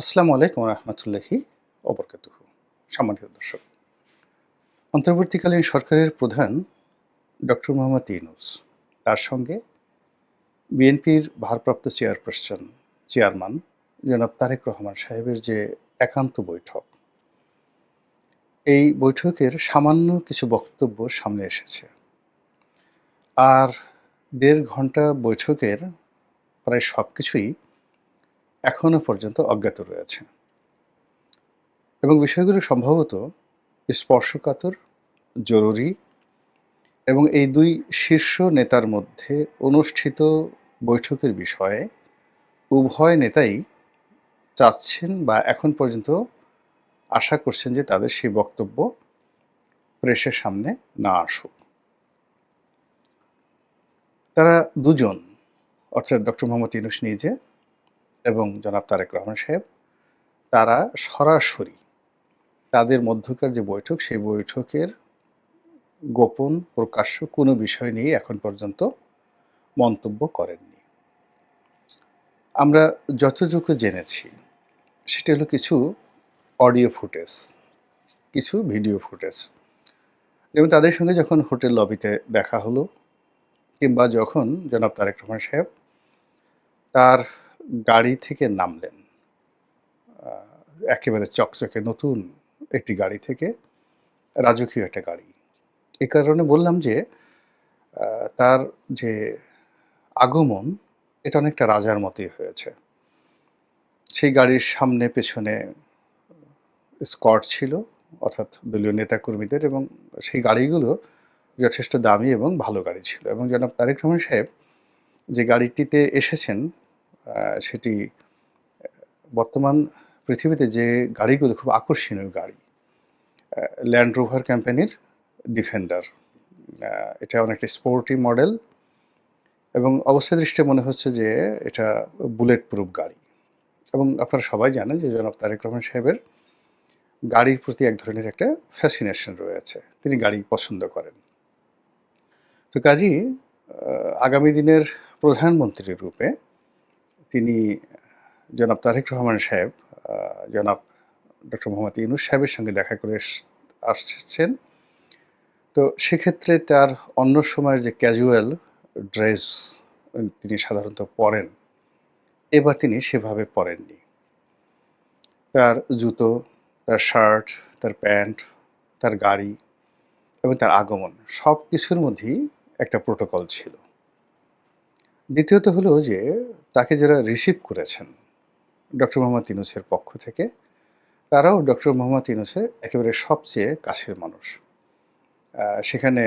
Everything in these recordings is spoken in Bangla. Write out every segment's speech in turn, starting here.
আসসালামু আলাইকুম রহমতুল্লাহি অবরকাতুহ সম্মানিত দর্শক, অন্তর্বর্তীকালীন সরকারের প্রধান ডক্টর মোহাম্মদ ইউনুস, তার সঙ্গে বিএনপির ভারপ্রাপ্ত চেয়ারপারসন, চেয়ারম্যান জনাব তারেক রহমান সাহেবের যে একান্ত বৈঠক, এই বৈঠকের সামান্য কিছু বক্তব্য সামনে এসেছে। আর দেড় ঘণ্টা বৈঠকের প্রায় সব কিছুই এখনও পর্যন্ত অজ্ঞাত রয়েছে। এবং বিষয়গুলো সম্ভবত স্পর্শকাতর, জরুরি এবং এই দুই শীর্ষ নেতার মধ্যে অনুষ্ঠিত বৈঠকের বিষয়ে উভয় নেতাই চাচ্ছেন বা এখন পর্যন্ত আশা করছেন যে তাদের সেই বক্তব্য প্রেসের সামনে না আসুক। তারা দুজন, অর্থাৎ ডক্টর মোহাম্মদ ইনুস নিজে এবং জনাব তারেক রহমান সাহেব, তারা সরাসরি তাদের মধ্যকার যে বৈঠক, সেই বৈঠকের গোপন প্রকাশ্য কোনো বিষয় নিয়ে এখন পর্যন্ত মন্তব্য করেননি। আমরা যতটুকু জেনেছি, সেটা হলো কিছু অডিও ফুটেজ, কিছু ভিডিও ফুটেজ। যেমন তাদের সঙ্গে যখন হোটেল লবিতে দেখা হলো, কিংবা যখন জনাব তারেক রহমান সাহেব তার গাড়ি থেকে নামলেন। একেবারে চকচকে নতুন একটি গাড়ি থেকে, রাজকীয় একটা গাড়ি। এ কারণে বললাম যে তার যে আগমন, এটা অনেকটা রাজার মতোই হয়েছে। সেই গাড়ির সামনে পেছনে স্কট ছিল, অর্থাৎ দলীয় নেতাকর্মীদের, এবং সেই গাড়িগুলো যথেষ্ট দামি এবং ভালো গাড়ি ছিল। এবং জনাব তারেক রহমান সাহেব যে গাড়িটিতে এসেছেন সেটি বর্তমান পৃথিবীতে যে গাড়িগুলো, খুব আকর্ষণীয় গাড়ি ল্যান্ড রোভার কোম্পানির ডিফেন্ডার এটা অনেকটা স্পোর্টি মডেল এবং অবস্থা দৃষ্টে মনে হচ্ছে যে এটা বুলেট প্রুফ গাড়ি। এবং আপনারা সবাই জানেন যে জনাব তারেক রহমান সাহেবের গাড়ির প্রতি এক ধরনের একটা ফ্যাসিনেশন রয়েছে। তিনি গাড়ি পছন্দ করেন। তো কাজী আগামী দিনের প্রধানমন্ত্রীর রূপে তিনি জনাব তারেক রহমান সাহেব জনাব ডক্টর মোহাম্মদ ইউনুস সাহেবের সঙ্গে দেখা করে আসছেন। তো সেক্ষেত্রে তার অন্য সময়ের যে ক্যাজুয়াল ড্রেস তিনি সাধারণত পরেন, এবার তিনি সেভাবে পরেননি। তার জুতো, তার শার্ট তার প্যান্ট, তার গাড়ি এবং তার আগমন সব কিছুর মধ্যেই একটা প্রোটোকল ছিল। দ্বিতীয়ত হলো যে, তাকে যারা রিসিভ করেছেন ডক্টর মোহাম্মদ ইনুসের পক্ষ থেকে, তারাও ডক্টর মোহাম্মদ ইনুসের একেবারে সবচেয়ে কাছের মানুষ। সেখানে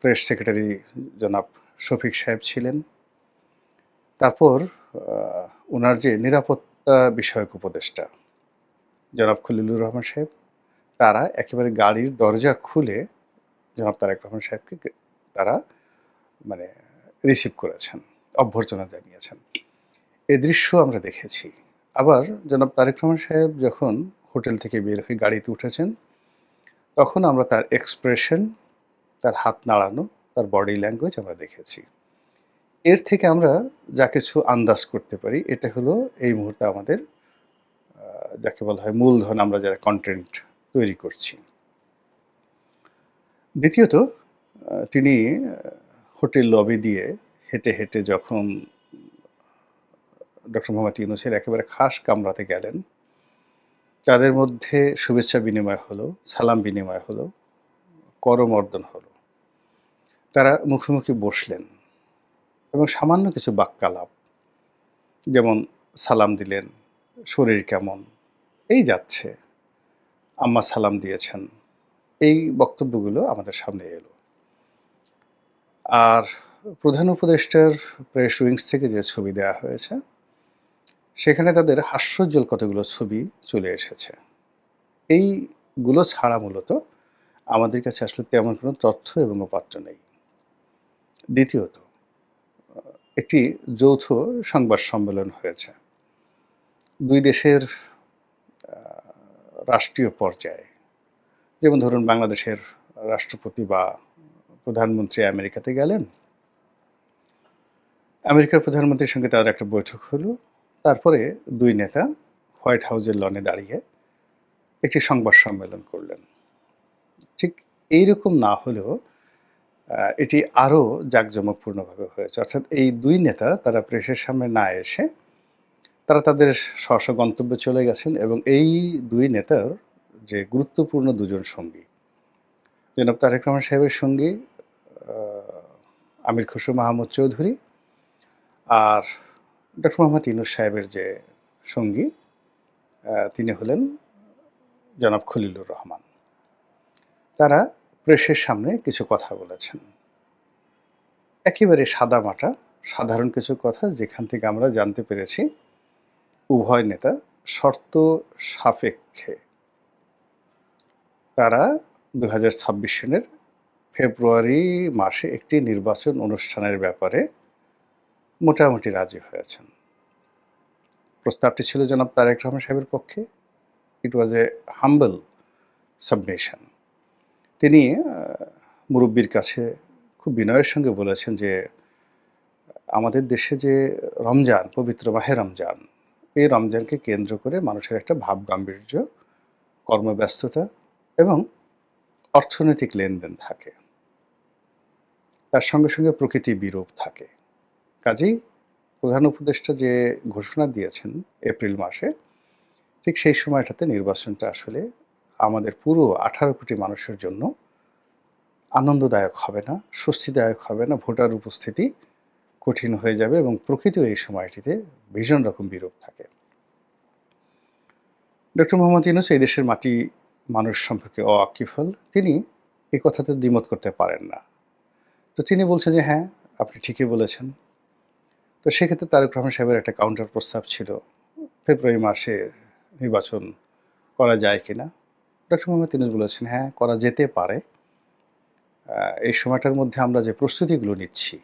প্রেস সেক্রেটারি জনাব শফিক সাহেব ছিলেন। তারপর ওনার যে নিরাপত্তা বিষয়ক উপদেষ্টা, জনাব খলিলুর রহমান সাহেব, তারা একেবারে গাড়ির দরজা খুলে জনাব তারেক রহমান সাহেবকে তারা মানে রিসিভ করেছেন। অভ্যর্থনা জানিয়েছেন। এ দৃশ্য আমরা দেখেছি। আবার জনাব তারেক রহমান সাহেব যখন হোটেল থেকে বের হয়ে গাড়িতে উঠেছেন, তখন আমরা তার এক্সপ্রেশন তার হাত নাড়ানো, তার বডি ল্যাঙ্গুয়েজ আমরা দেখেছি। এর থেকে আমরা যা কিছু আন্দাজ করতে পারি, এটা হলো এই মুহূর্তে আমাদের যাকে বলা হয় মূলধন আমরা যারা কন্টেন্ট তৈরি করছি। দ্বিতীয়ত তিনি হোটেল লবি দিয়ে হেঁটে হেঁটে যখন, ডক্টর মোহাম্মদ ইউনুসের একেবারে খাস কামরাতে গেলেন, তাদের মধ্যে শুভেচ্ছা বিনিময় হলো, সালাম বিনিময় হলো, করমর্দন হলো। তারা মুখোমুখি বসলেন এবং সামান্য কিছু বাক্যালাপ, যেমন, সালাম দিলেন, শরীর কেমন, এই যাচ্ছে, আম্মা সালাম দিয়েছেন, এই বক্তব্যগুলো আমাদের সামনে এলো। আর প্রধান উপদেষ্টার প্রেস উইংস থেকে যে ছবি দেওয়া হয়েছে, সেখানে তাদের হাস্যোজ্জ্বল কতগুলো ছবি চলে এসেছে। এইগুলো ছাড়া মূলত আমাদের কাছে আসলে তেমন কোনো তথ্য এবং উপাত্ত নেই। দ্বিতীয়ত, একটি যৌথ সংবাদ সম্মেলন হয়েছে। দুই দেশের রাষ্ট্রীয় পর্যায়ে। যেমন ধরুন, বাংলাদেশের রাষ্ট্রপতি বা প্রধানমন্ত্রী আমেরিকাতে গেলেন আমেরিকার প্রধানমন্ত্রীর সঙ্গে তার একটা বৈঠক হলো। তারপরে দুই নেতা হোয়াইট হাউসের লনে দাঁড়িয়ে একটি সংবাদ সম্মেলন করলেন। ঠিক এইরকম না হলেও এটি আরও জাঁকজমকপূর্ণভাবে হয়েছে। অর্থাৎ এই দুই নেতা তারা প্রেসের সামনে না এসে তারা তাদের স্ব গন্তব্যে চলে গেছেন এবং এই দুই নেতার যে গুরুত্বপূর্ণ দুজন সঙ্গী, জনাব তারেক রহমান সাহেবের সঙ্গী আমির খসরু মাহমুদ চৌধুরী আর ডক্টর মোহাম্মদ ইনুস সাহেবের যে সঙ্গী তিনি হলেন জনাব খলিলুর রহমান। তারা প্রেসের সামনে কিছু কথা বলেছেন। একেবারে সাদা মাটা, সাধারণ কিছু কথা যেখান থেকে আমরা জানতে পেরেছি, উভয় নেতা শর্ত সাপেক্ষে। তারা দু হাজার সনের ফেব্রুয়ারি মাসে একটি নির্বাচন অনুষ্ঠানের ব্যাপারে মোটামুটি রাজি হয়েছেন। প্রস্তাবটি ছিল জনাব তারেক রহমান সাহেবের পক্ষে। ইট ওয়াজ এ হাম্বল সাবমিশন তিনি মুরব্বীর কাছে খুব বিনয়ের সঙ্গে বলেছেন যে, আমাদের দেশে যে রমজান, পবিত্র মাহে রমজান, এই রমজানকে কেন্দ্র করে মানুষের একটা ভাব গাম্ভীর্য কর্মব্যস্ততা এবং অর্থনৈতিক লেনদেন থাকে। তার সঙ্গে সঙ্গে প্রকৃতি বিরূপ থাকে। কাজেই প্রধান উপদেষ্টা যে ঘোষণা দিয়েছেন এপ্রিল মাসে, ঠিক সেই সময়টাতে নির্বাচনটা আসলে আমাদের পুরো আঠারো কোটি মানুষের জন্য আনন্দদায়ক হবে না, স্বস্তিদায়ক হবে না, ভোটার উপস্থিতি কঠিন হয়ে যাবে এবং প্রকৃতিও এই সময়টিতে ভীষণ রকম বিরূপ থাকে। ডক্টর মোহাম্মদ ইউনুস এই দেশের মাটি মানুষ সম্পর্কে অআকিফল তিনি এই কথাতে দ্বিমত করতে পারেন না। তো তিনি বলছেন যে হ্যাঁ আপনি ঠিকই বলেছেন। তো সেক্ষেত্রে তারেক রহমান সাহেবের একটা কাউন্টার প্রস্তাব ছিল, ফেব্রুয়ারি মাসে নির্বাচন করা যায় কিনা? ডক্টর মোহাম্মদ তিনি বলেছেন হ্যাঁ করা যেতে পারে। এই সময়টার মধ্যে আমরা যে প্রস্তুতিগুলো নিচ্ছি,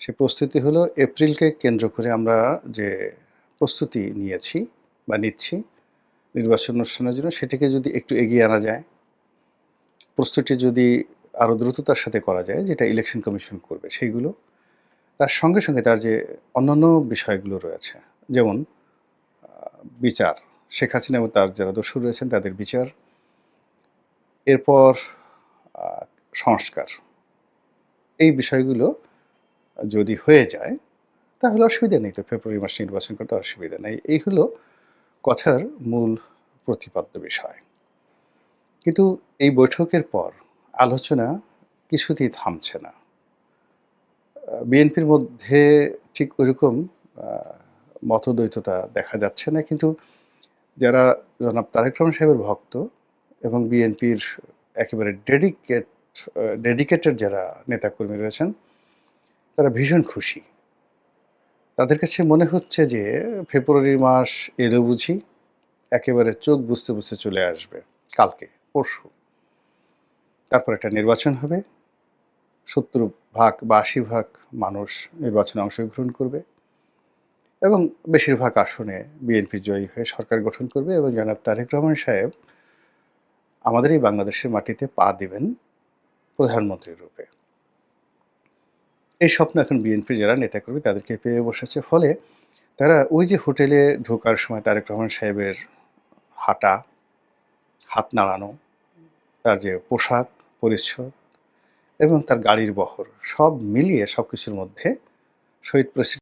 সে প্রস্তুতি হলো এপ্রিলকে কেন্দ্র করে আমরা যে প্রস্তুতি নিয়েছি বা নিচ্ছি নির্বাচন অনুষ্ঠানের জন্য, সেটাকে যদি একটু এগিয়ে আনা যায়, প্রস্তুতি যদি আরও দ্রুততার সাথে করা যায়, যেটা ইলেকশন কমিশন করবে, সেইগুলো তার সঙ্গে সঙ্গে তার যে অন্যান্য বিষয়গুলো রয়েছে, যেমন বিচার। শেখ হাসিনা এবং তার যারা দোষী রয়েছেন তাদের বিচার। এরপর সংস্কার। এই বিষয়গুলো যদি হয়ে যায়, তাহলে অসুবিধা নেই তো। ফেব্রুয়ারি মাসে নির্বাচন করতে অসুবিধা নেই। এই হলো কথার মূল প্রতিপাদ্য বিষয়। কিন্তু এই বৈঠকের পর আলোচনা কিছুতেই থামছে না। বিএনপির মধ্যে ঠিক ওইরকম মতদ্বৈততা দেখা যাচ্ছে না। কিন্তু যারা জনাব তারেক রহমান সাহেবের ভক্ত এবং বিএনপির একেবারে ডেডিকেট ডেডিকেটেড যারা নেতাকর্মী রয়েছেন, তারা ভীষণ খুশি। তাদের কাছে মনে হচ্ছে যে ফেব্রুয়ারি মাস এলো বুঝি, একেবারে চোখ বুঝতে বুঝতে চলে আসবে কালকে, পরশু। তারপর একটা নির্বাচন হবে। সত্তর ভাগ বা আশি ভাগ মানুষ নির্বাচনে অংশগ্রহণ করবে এবং বেশিরভাগ আসনে বিএনপি জয়ী হয়ে সরকার গঠন করবে এবং জনাব তারেক রহমান সাহেব আমাদের এই বাংলাদেশের মাটিতে পা দিবেন প্রধানমন্ত্রীর রূপে। এই স্বপ্ন এখন বিএনপি যারা নেতা করবে তাদেরকে পেয়ে বসেছে। ফলে তারা ওই যে হোটেলে ঢোকার সময় তারেক রহমান সাহেবের হাঁটা, হাত নাড়ানো, তার যে পোশাক, পরিচ্ছদ এবং তার গাড়ির বহর সব মিলিয়ে সব কিছুর মধ্যে শহীদ প্রেসিডেন্ট